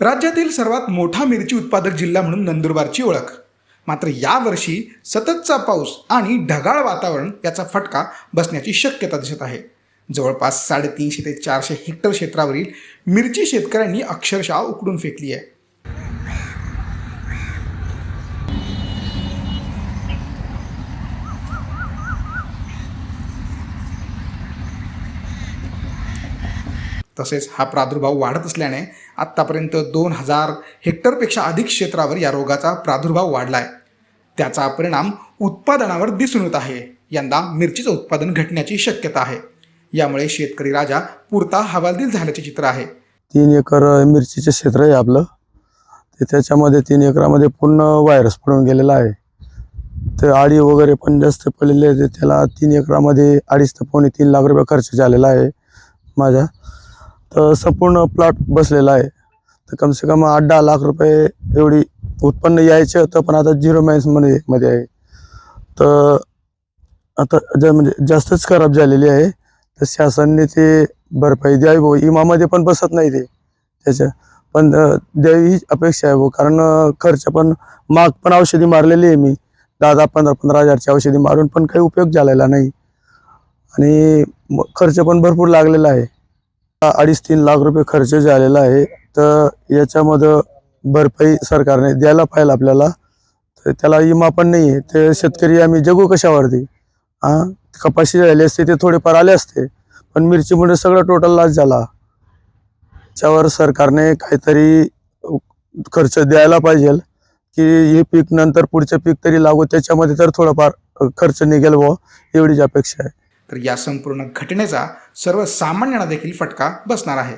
राज्यातील सर्वात मोठा मिरची उत्पादक जिल्हा म्हणून नंदुरबारची ओळख. मात्र यावर्षी सततचा पाऊस आणि ढगाळ वातावरण याचा फटका बसण्याची शक्यता दिसत आहे. जवळपास साडेतीनशे ते चारशे हेक्टर क्षेत्रावरील मिरची शेतकऱ्यांनी अक्षरशः उकडून फेकली आहे तसेच हा प्रादुर्भाव वाढत असल्याने आत्तापर्यंत दोन हजार हेक्टरपेक्षा अधिक क्षेत्रावर या रोगाचा प्रादुर्भाव वाढला आहे त्याचा परिणाम उत्पादनावर दिसून येत आहे. यंदा मिरचीचं उत्पादन घटण्याची शक्यता आहे. यामुळे शेतकरी राजा पुरता हवालदिल झाल्याचे चित्र आहे. तीन एकर मिरचीचे क्षेत्र आहे आपलं. ते त्याच्यामध्ये तीन एकरामध्ये पूर्ण व्हायरस पडून गेलेला आहे. ते आडी वगैरे पण जास्त पडलेले आहे. त्याला तीन एकरामध्ये अडीच ते पावणे तीन लाख रुपये खर्च झालेला आहे माझ्या तर संपूर्ण प्लॉट बसलेला आहे. तर कमसे कम आठ दहा लाख रुपये एवढी उत्पन्न यायचे होतं पण आता झिरो मायन्समध्ये मध्ये आहे. तर आता ज म्हणजे जास्तच खराब झालेली आहे. तर शासनाने ते भरपाई द्यावी भाऊ इमामध्ये पण बसत नाही ते. त्याच्या पण द्यावी ही अपेक्षा आहे भाऊ कारण खर्च पण माग पण औषधी मारलेली आहे मी. दहा दहा पंधरा पंधरा हजारची औषधी मारून पण काही उपयोग झालेला नाही. आणि खर्च पण भरपूर लागलेला आहे. अडीच तीन लाख रुपये खर्च झालेला आहे तर याच्यामध्ये भरपाई सरकारने द्यायला पाहिजे आपल्याला. तर त्याला विमा पण नाही आहे ते शेतकरी आम्ही जगू कशावरती? हां कपाशी झाली असते ते थोडेफार आले असते. पण मिरचीमुळे सगळं टोटल लॉस झाला. त्यावर सरकारने काहीतरी खर्च द्यायला पाहिजे. की हे पीक नंतर पुढचं पीक तरी लागू त्याच्यामध्ये तर थोडंफार खर्च निघेल बुवा. एवढीच अपेक्षा आहे. तर या संपूर्ण घटनेचा सर्वसामान्यांना देखील फटका बसणार आहे.